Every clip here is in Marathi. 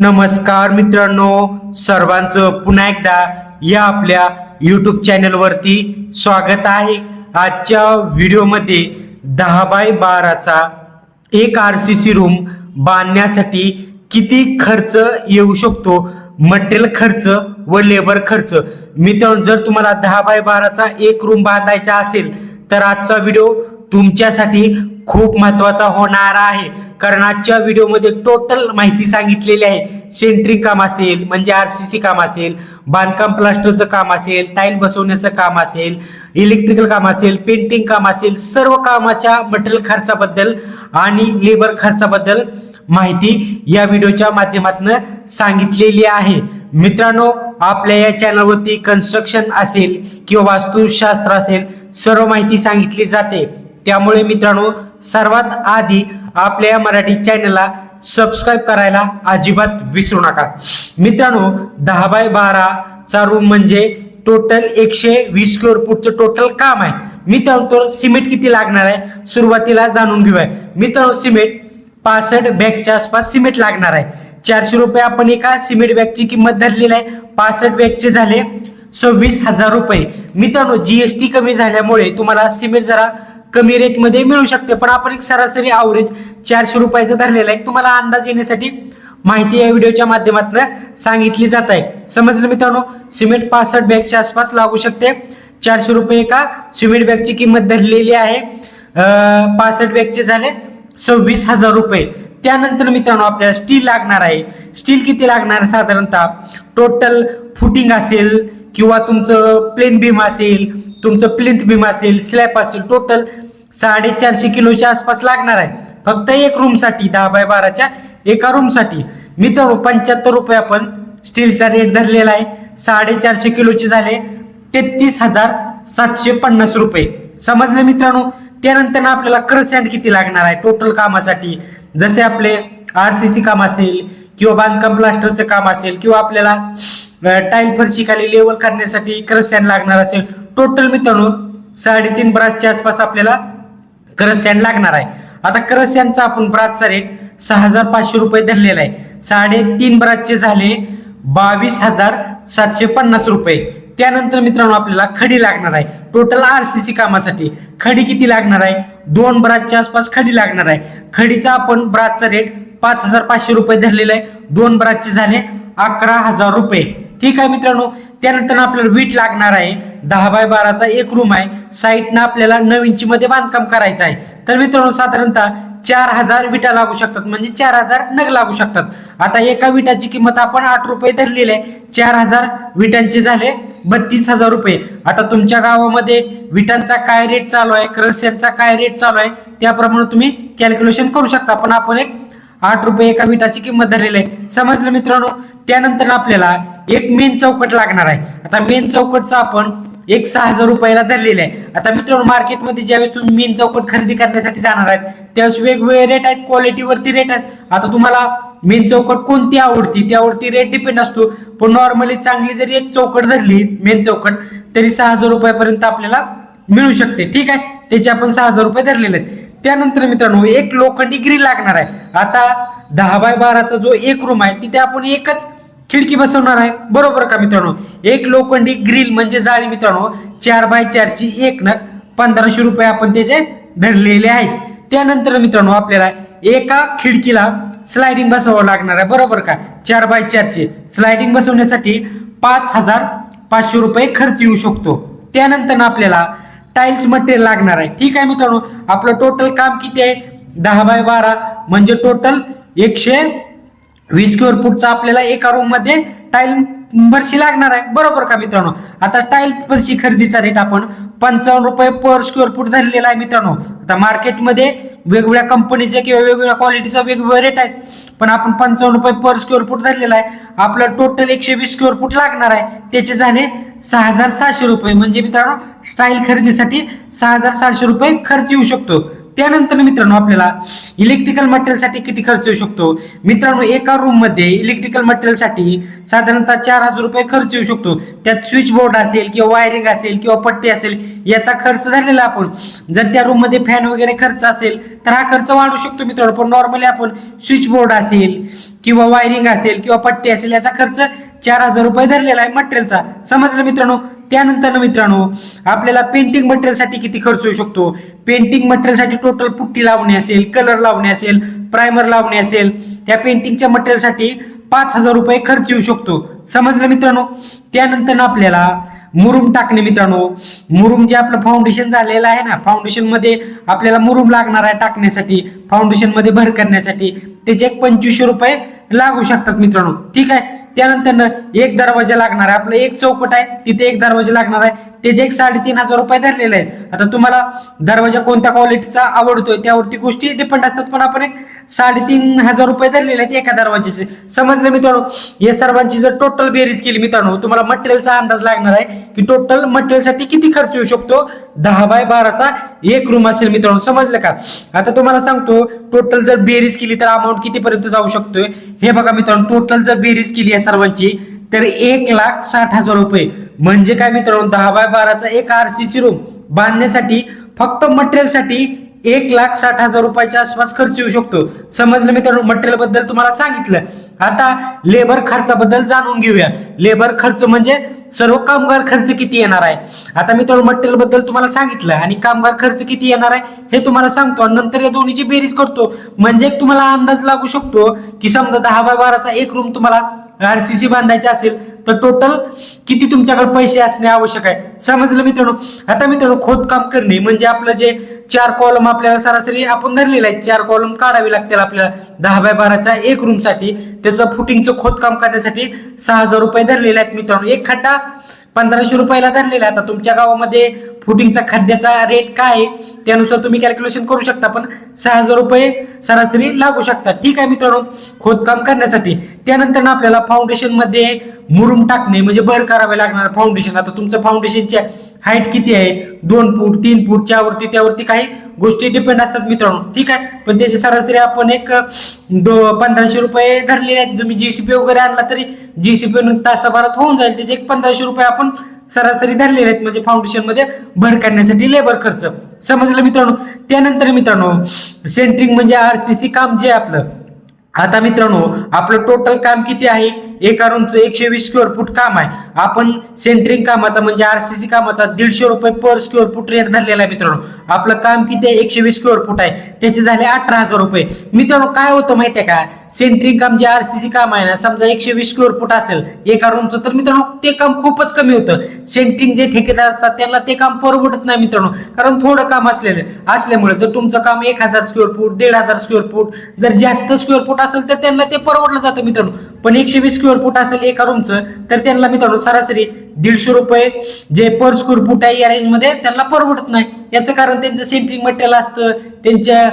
नमस्कार मित्रांनो सर्वांचं पुन्हा एकदा या आपल्या यूट्यूब चॅनलवरती स्वागत आहे. आजच्या व्हिडिओमध्ये दहा बाय बाराचा एक आर सी सी रूम बांधण्यासाठी किती खर्च येऊ शकतो? मटेरियल खर्च व लेबर खर्च. मित्रांनो जर तुम्हाला दहा बाय बाराचा एक रूम बांधायचा असेल तर आजचा व्हिडिओ तुमच्यासाठी खूप महत्त्वाचा होणार आहे. कारण आजच्या व्हिडिओमध्ये टोटल माहिती सांगितलेली आहे. सेंट्रिंग काम असेल म्हणजे आर सी सी काम असेल बांधकाम प्लास्टरचं काम असेल टाईल बसवण्याचं काम असेल इलेक्ट्रिकल काम असेल पेंटिंग काम असेल सर्व कामाच्या मटेरियल खर्चाबद्दल आणि लेबर खर्चाबद्दल माहिती या व्हिडिओच्या माध्यमातून सांगितलेली आहे. मित्रांनो आपल्या या चॅनलवरती कन्स्ट्रक्शन असेल किंवा वास्तुशास्त्र असेल सर्व माहिती सांगितली जाते. त्यामुळे मित्रांनो सर्वात आधी आपल्या या मराठी चॅनलला सबस्क्राईब करायला अजिबात विसरू नका. मित्रांनो दहा बाय बाराचा रूम म्हणजे टोटल एकशे वीस स्क्वेअर फूटचं टोटल काम आहे. मित्रांनो तो सिमेंट किती लागणार आहे सुरुवातीला जाणून घेऊया. मित्रांनो सिमेंट पासष्ट बॅगच्या आसपास सिमेंट लागणार आहे. चारशे रुपये आपण एका सिमेंट बॅगची किंमत धरलेली आहे. पासष्ट बॅगचे झाले सव्वीस हजार रुपये. मित्रांनो जीएसटी कमी झाल्यामुळे तुम्हाला सिमेंट जरा कमी रेटमध्ये मिळू शकते. पण आपण एक सरासरी आवरेज चारशे रुपयाचं धरलेलं आहे. तुम्हाला अंदाज येण्यासाठी माहिती या व्हिडिओच्या माध्यमातून सांगितली जात आहे. समजलं मित्रांनो? सिमेंट पासष्ट बॅगच्या आसपास लागू शकते. चारशे रुपये एका सिमेंट बॅगची किंमत धरलेली आहे. पासष्ट बॅगचे झाले सव्वीस हजार रुपये. त्यानंतर मित्रांनो आपल्याला स्टील लागणार आहे. स्टील किती लागणार? साधारणतः टोटल फुटिंग असेल किंवा तुमचं प्लेन बीम असेल तुमचं प्लिंथ बीम असेल स्लॅब असेल टोटल साडेचारशे किलोच्या आसपास लागणार आहे. फक्त एक रूमसाठी दहा बाय बाराच्या एका रूमसाठी मित्रांनो पंच्याहत्तर रुपये आपण स्टीलचा रेट धरलेला आहे. साडेचारशे किलोचे झाले तेहतीस हजार सातशे पन्नास रुपये. समजले मित्रांनो? त्यानंतर आपल्याला क्रसँड किती लागणार आहे? टोटल कामासाठी. जसे आपले आर सी सी काम असेल किंवा बांधकाम प्लास्टरचं काम असेल किंवा आपल्याला टाईल फरशी खाली लेवल करण्यासाठी क्रसँड लागणार असेल. टोटल मित्रांनो साडेतीन ब्रासच्या आसपास आपल्याला क्रसँड लागणार आहे. आता क्रसँडचा आपण ब्रासचा रेट सहा हजार पाचशे रुपये धरलेला आहे. साडेतीन ब्रासचे झाले बावीस हजार सातशे पन्नास रुपये. त्यानंतर मित्रांनो आपल्याला खडी लागणार आहे. टोटल आर सी सी कामासाठी खडी किती लागणार आहे? दोन ब्रासच्या आसपास खडी लागणार आहे. खडीचा आपण ब्रासचा रेट पाच हजार पाचशे रुपये धरलेले आहे. दोन ब्राचचे झाले अकरा हजार रुपये. ठीक आहे मित्रांनो त्यानंतर आपल्याला वीट लागणार आहे. दहा बाय बाराचा एक रूम आहे. साईटनं आपल्याला नऊ इंची मध्ये बांधकाम करायचं आहे. तर मित्रांनो साधारणतः चार हजार विटा लागू शकतात. म्हणजे चार हजार नग लागू शकतात. आता एका विटाची किंमत आपण आठ रुपये धरलेली आहे. चार हजार विटांचे झाले बत्तीस हजार रुपये. आता तुमच्या गावामध्ये विटांचा काय रेट चालू आहे? क्रस्यांचा काय रेट चालू आहे? त्याप्रमाणे तुम्ही कॅल्क्युलेशन करू शकता. पण आपण एक आठ रुपये एका विटाची किंमत धरलेली आहे. समजलं मित्रांनो? त्यानंतर आपल्याला एक मेन चौकट लागणार आहे. आता मेन चौकटचा आपण एक सहा हजार रुपयाला धरलेलं आहे. आता मित्रांनो मार्केटमध्ये ज्यावेळेस तुम्ही मेन चौकट खरेदी करण्यासाठी जाणार आहेत त्यावेळेस वेगवेगळे रेट आहेत क्वालिटीवरती रेट आहेत. आता तुम्हाला मेन चौकट कोणती आवडती त्यावरती रेट डिपेंड असतो. पण नॉर्मली चांगली जरी एक चौकट धरली मेन चौकट तरी सहा हजार रुपयापर्यंत आपल्याला मिळू शकते. ठीक आहे? त्याचे आपण सहा हजार रुपये धरलेले आहेत. त्यानंतर मित्रांनो एक लोखंडी ग्रिल लागणार आहे. आता दहा बाय बाराचा जो एक रूम आहे तिथे आपण एकच खिडकी बसवणार आहे. बरोबर का मित्रांनो? एक लोखंडी ग्रिल म्हणजे जाळी मित्रांनो चार बाय चारची एक नग पंधराशे रुपये आपण त्याचे धरलेले आहेत. त्यानंतर मित्रांनो आपल्याला एका खिडकीला स्लायडिंग बसवावं लागणार आहे. बरोबर का? चार बाय चारची स्लायडिंग बसवण्यासाठी पाच हजार पाचशे रुपये खर्च येऊ शकतो. त्यानंतर आपल्याला टाइल्स मटेरियल लागणार आहे. ठीक आहे मित्रांनो आपलं टोटल काम किती आहे? दहा बाय बारा. म्हणजे टोटल एकशे वीस स्क्वेअर फूटचा आपल्याला एका रूममध्ये टाईल बरशी लागणार आहे. बरोबर का मित्रांनो? आता टाईल बरशी खरेदीचा रेट आपण पंचावन्न रुपये पर स्क्वेअर फूट धरलेला आहे मित्रांनो. आता मार्केटमध्ये वेगवेगळ्या कंपनीचे किंवा वेगवेगळ्या क्वालिटीचा वेगवेगळे रेट आहेत. पण आपण पंचावन्न रुपये पर स्क्वेअर फूट धरलेला आहे. आपला टोटल एकशे वीस स्क्वेअर फूट लागणार आहे. त्याचे झाले सहा हजार सहाशे रुपये. म्हणजे मित्रांनो स्टाईल खरेदीसाठी सहा हजार सहाशे रुपये खर्च येऊ शकतो. त्यानंतर मित्रांनो आपल्याला इलेक्ट्रिकल मटेरियलसाठी किती खर्च येऊ शकतो? मित्रांनो एका रूममध्ये इलेक्ट्रिकल मटेरियलसाठी साधारणतः चार हजार रुपये खर्च येऊ शकतो. त्यात स्विच बोर्ड असेल किंवा वायरिंग असेल किंवा पट्टी असेल याचा खर्च झालेला आपण जर त्या रूममध्ये फॅन वगैरे खर्च असेल तर हा खर्च वाढू शकतो मित्रांनो. पण नॉर्मली आपण स्विच बोर्ड असेल किंवा वायरिंग असेल किंवा पट्टी असेल याचा खर्च चार हजार रुपये धरलेला आहे मटेरियलचा समजलं मित्रांनो? त्यानंतर ना मित्रांनो आपल्याला पेंटिंग मटेरियलसाठी किती खर्च होऊ शकतो? पेंटिंग मटेरियलसाठी टोटल पुट्टी लावणे असेल कलर लावणे असेल प्रायमर लावणे असेल त्या पेंटिंगच्या मटेरियलसाठी पाच हजार रुपये खर्च येऊ शकतो. समजलं मित्रांनो? त्यानंतर आपल्याला मुरुम टाकणे मित्रांनो. मुरुम जे आपलं फाउंडेशन झालेलं आहे ना फाउंडेशनमध्ये आपल्याला मुरुम लागणार आहे टाकण्यासाठी फाउंडेशनमध्ये भर करण्यासाठी. त्याचे एक पंचवीसशे रुपये लागू शकतात मित्रांनो. ठीक आहे? त्यानंतर एक दरवाजा लागणार आहे. आपलं एक चौकट आहे. तिथे एक दरवाजा लागणार आहे. त्याचे एक साडेतीन हजार रुपये धरलेले आहेत. आता तुम्हाला दरवाजा कोणत्या क्वालिटीचा आवडतोय त्यावरती गोष्टी डिपेंड असतात. पण आपण एक साडेतीन हजार रुपये धरलेले आहेत एका दरवाजाचे. समजलं मित्रांनो? या सर्वांची जर टोटल बेरीज केली मित्रांनो तुम्हाला मटेरियलचा अंदाज लागणार आहे की टोटल मटेरियलसाठी किती खर्च येऊ शकतो? दहा बाय बाराचा एक रूम असेल मित्रांनो समजलं का? आता तुम्हाला सांगतो टोटल जर बेरीज केली तर अमाऊंट कितीपर्यंत जाऊ शकतोय? हे बघा मित्रांनो टोटल जर बेरीज केली या सर्वांची तर एक लाख साठ हजार रुपये. म्हणजे काय मित्रांनो दहा बाय बाराचा एक आरसीसी रूम बांधण्यासाठी फक्त मटेरियलसाठी एक लाख साठ हजार रुपयाच्या आसपास खर्च येऊ शकतो. समजलं मित्रांनो? मटेरियलबद्दल तुम्हाला सांगितलं. आता लेबर खर्चाबद्दल जाणून घेऊया. लेबर खर्च म्हणजे सर्व कामगार खर्च किती येणार आहे? आता मित्रांनो मटेरियलबद्दल तुम्हाला सांगितलं आणि कामगार खर्च किती येणार आहे हे तुम्हाला सांगतो आणि नंतर या दोन्हीची बेरीज करतो. म्हणजे तुम्हाला अंदाज लागू शकतो की समजा दहा बाय बाराचा एक रूम तुम्हाला आरसीसी बांधायची असेल तर टोटल किती तुमच्याकडे पैसे असणे आवश्यक आहे? समजलं मित्रांनो? आता मित्रांनो खोदकाम करणे म्हणजे आपलं जे चार कॉलम आपल्याला सरासरी आपण धरलेलं आहे चार कॉलम काढावी लागतील आपल्याला. दहा बाय बाराच्या एक रूमसाठी त्याचं फुटिंगचं खोदकाम करण्यासाठी सहा हजार रुपये धरलेले आहेत मित्रांनो. एक खड्डा पंधराशे रुपयाला धरलेला आहे. आता तुमच्या गावामध्ये फुटिंगचा खड्ड्याचा रेट काय आहे त्यानुसार तुम्ही कॅल्क्युलेशन करू शकता पण सहा हजार रुपये सरासरी लागू शकतात ठीक आहे मित्रांनो खोदकाम करण्यासाठी. त्यानंतर आपल्याला फाउंडेशनमध्ये मुरुम टाकणे म्हणजे भर करावे लागणार फाउंडेशन आता तुमचं फाउंडेशनच्या हाईट किती आहे? दोन फूट तीन फूट त्यावरती त्यावरती काही गोष्टी डिपेंड असतात मित्रांनो. ठीक आहे? पण त्याची सरासरी आपण एक दो पंधराशे रुपये धरलेले आहेत. तुम्ही जीसीपी वगैरे आणला तरी जीसीपी तासाभरात होऊन जाईल. त्याचे एक पंधराशे रुपये आपण सरासरी धरलेले आहेत. म्हणजे फाउंडेशनमध्ये भर करण्यासाठी लेबर खर्च. समजलं मित्रांनो? त्यानंतर मित्रांनो सेंट्रिंग म्हणजे आरसीसी काम जे आपलं आता मित्रांनो आपलं टोटल काम किती आहे? एका रूमचं एकशे वीस स्क्वेअर फूट काम आहे. आपण सेंटरिंग कामाचा म्हणजे आरसीसी कामाचा दीडशे रुपये पर स्क्वेअर फूट रेट झालेला आहे मित्रांनो. आपलं काम किती आहे? एकशे वीस स्क्वेअर फूट आहे. त्याचे झाले अठरा हजार रुपये. मित्रांनो काय होतं माहितीये का? सेंटरिंग काम जे आरसीसी काम आहे ना समजा एकशे वीस स्क्वेअर फूट असेल एका रूमचं तर मित्रांनो ते काम खूपच कमी होतं. सेंटरिंग जे ठेकेदार असतात त्यांना ते काम परवडत नाही मित्रांनो. कारण थोडं काम असलेलं असल्यामुळे जर तुमचं काम एक हजार स्क्वेअर फूट दीड हजार स्क्वेअर फूट जर जास्त स्क्वेअर फूट असेल तर त्यांना ते परवडलं जातं मित्रांनो. पण एकशे वीस स्क्वेअर फूट असेल एका रूमचं तर त्यांना मित्रांनो सरासरी दीडशे रुपये जे पर स्क्वेअर फूट आहे या रेंजमध्ये त्यांना परवडत नाही. याचं कारण त्यांचं सेंट्रिंग मटेरियल असतं त्यांच्या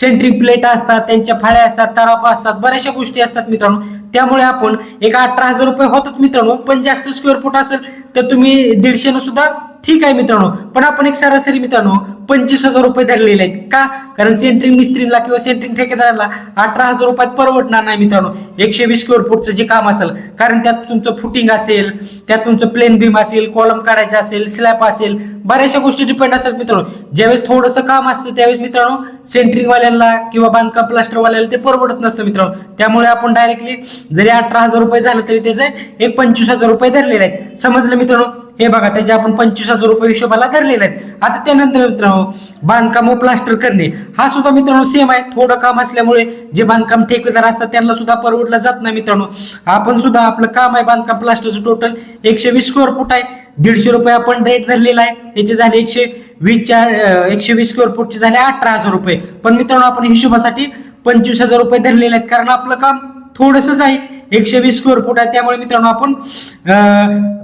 सेंट्रिंग प्लेट असतात त्यांच्या फाळ्या असतात तरापा असतात बऱ्याचशा गोष्टी असतात मित्रांनो. त्यामुळे आपण एक अठरा हजार रुपये होतात मित्रांनो पण जास्त स्क्वेअर फूट असेल तर तुम्ही दीडशेनं सुद्धा ठीक आहे मित्रांनो. पण आपण एक सरासरी मित्रांनो पंचवीस हजार रुपये धरलेले आहेत. का? कारण सेंट्रिंग मिस्त्रीला किंवा सेंट्रिंग ठेकेदाराला अठरा हजार रुपयात परवडणार नाही मित्रांनो. एकशे वीस स्क्वेअर फूटचं जे काम असेल कारण त्यात तुमचं फुटिंग असेल त्यात तुमचं प्लेन बीम असेल कॉलम काढायचं असेल स्लॅब असेल बऱ्याचशा गोष्टी डिपेंड असतात मित्रांनो. ज्यावेळेस थोडंसं काम असतं त्यावेळेस मित्रांनो सेंट्रिंग वाल्यांना किंवा बांधकाम प्लास्टर वाल्याला ते परवडत नसतं मित्रांनो. त्यामुळे आपण डायरेक्टली जरी अठरा हजार रुपये झालं तरी त्याचे एक पंचवीस हजार रुपये धरलेले आहेत. समजलं मित्रांनो? हे बघा त्याचे आपण पंचवीस हजार रुपये हिशोबाला धरलेले आहेत. आता त्यानंतर मित्रांनो बांधकाम व प्लास्टर करणे. हा सुद्धा मित्रांनो सेम आहे. थोडं काम असल्यामुळे जे बांधकाम ठेकेदार असतात त्यांना सुद्धा परवडलं जात नाही मित्रांनो. आपण सुद्धा आपलं काम आहे बांधकाम प्लास्टरचं टोटल एकशे वीस स्क्वेअर फूट आहे. दीडशे रुपये आपण रेट धरलेला आहे. त्याचे झाले एकशे वीसच्या एकशे वीस स्क्वेअर फूटचे झाले अठरा हजार रुपये. पण मित्रांनो आपण हिशोबासाठी पंचवीस हजार रुपये धरलेले आहेत. कारण आपलं काम थोडंसंच आहे. एकशे वीस स्क्वेअर फूट आहे. त्यामुळे मित्रांनो आपण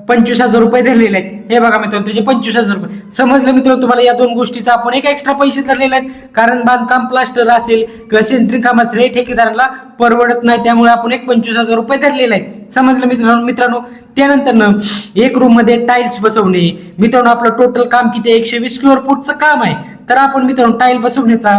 पंचवीस हजार रुपये धरलेले आहेत. हे बघा मित्रांनो त्याचे पंचवीस हजार रुपये. समजलं मित्रांनो तुम्हाला या दोन गोष्टीचा आपण एक एक्स्ट्रा पैसे धरलेले आहेत. कारण बांधकाम प्लास्टर असेल किंवा सेंट्रिंग काम असेल हे ठेकेदाराला परवडत नाही. त्यामुळे आपण एक पंचवीस हजार रुपये धरलेले आहेत. समजलं मित्रांनो? मित्रांनो त्यानंतर एक रूममध्ये टाईल्स बसवणे. मित्रांनो आपलं टोटल काम किती आहे? एकशे वीस स्क्वेअर फूटचं काम आहे. तर आपण मित्रांनो टाईल बसवण्याचा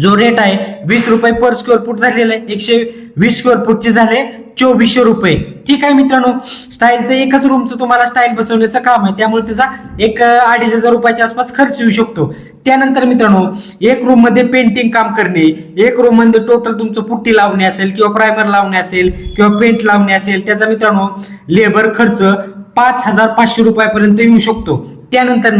जो रेट आहे वीस रुपये पर स्क्वेअर फूट झालेला आहे. एकशे वीस स्क्वेअर फूटचे झाले चोवीसशे रुपये. ठीक आहे मित्रांनो स्टाईलचं एकच रूमचं तुम्हाला स्टाईल बसवण्याचं काम आहे. त्यामुळे त्याचा एक अडीच हजार रुपयाच्या आसपास खर्च येऊ शकतो. त्यानंतर मित्रांनो एक रूममध्ये पेंटिंग काम करणे एक रूममध्ये टोटल तुमचं पुट्टी लावणे असेल किंवा प्रायमर लावणे असेल किंवा पेंट लावणे असेल त्याचा मित्रांनो लेबर खर्च पाच हजार पाचशे रुपयापर्यंत येऊ शकतो. त्यानंतर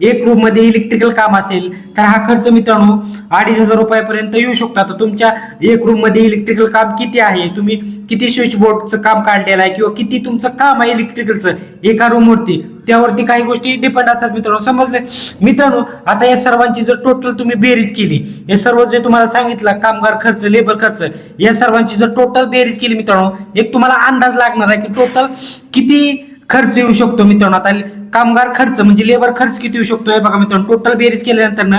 एक रूममध्ये इलेक्ट्रिकल काम असेल तर हा खर्च मित्रांनो अडीच हजार रुपयापर्यंत येऊ शकतो. आता तुमच्या एक रूममध्ये इलेक्ट्रिकल काम किती आहे? तुम्ही किती स्विच बोर्डचं काम काढलेलं आहे किंवा किती तुमचं काम आहे इलेक्ट्रिकलचं एका रूम वरती. त्यावरती काही गोष्टी डिपेंड असतात मित्रांनो. समजले? मित्रांनो आता या सर्वांची जर टोटल तुम्ही बेरीज केली हे सर्व जे तुम्हाला सांगितलं कामगार खर्च लेबर खर्च या सर्वांची जर टोटल बेरीज केली मित्रांनो एक तुम्हाला अंदाज लागणार आहे की टोटल किती खर्च येऊ शकतो मित्रांनो. आता कामगार खर्च म्हणजे लेबर खर्च किती येऊ शकतो हे बघा मित्रांनो टोटल बेरीज केल्यानंतर ना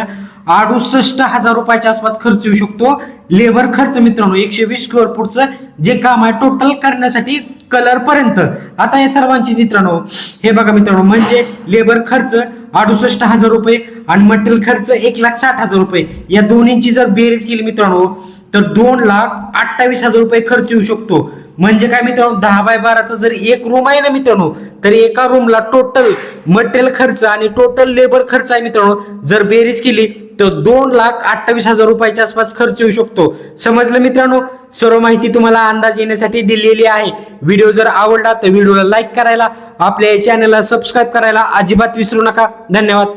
अडुसष्ट हजार रुपयाच्या आसपास खर्च येऊ शकतो. लेबर खर्च मित्रांनो एकशे वीस स्क्वेअर फूटचं जे काम आहे टोटल करण्यासाठी कलर पर्यंत. आता या सर्वांची मित्रांनो हे बघा मित्रांनो म्हणजे लेबर खर्च अडुसष्ट हजार रुपये आणि मटेरियल खर्च एक लाख साठ हजार रुपये. या दोन्हींची जर बेरीज केली मित्रांनो तर दोन लाख अठ्ठावीस हजार रुपये खर्च येऊ शकतो. म्हणजे काय मित्रांनो दहा बाय बाराचा जर एक रूम आहे ना मित्रांनो तर एका रूमला टोटल मटेरियल खर्च आणि टोटल लेबर खर्च आहे मित्रांनो जर बेरीज केली तर दोन लाख अठ्ठावीस हजार रुपयाच्या आसपास खर्च येऊ शकतो. समजलं मित्रांनो? सर्व माहिती तुम्हाला अंदाज येण्यासाठी दिलेली आहे. व्हिडिओ जर आवडला तर व्हिडिओला लाईक करायला आपल्या चॅनलला सबस्क्राईब करायला अजिबात विसरू नका. धन्यवाद.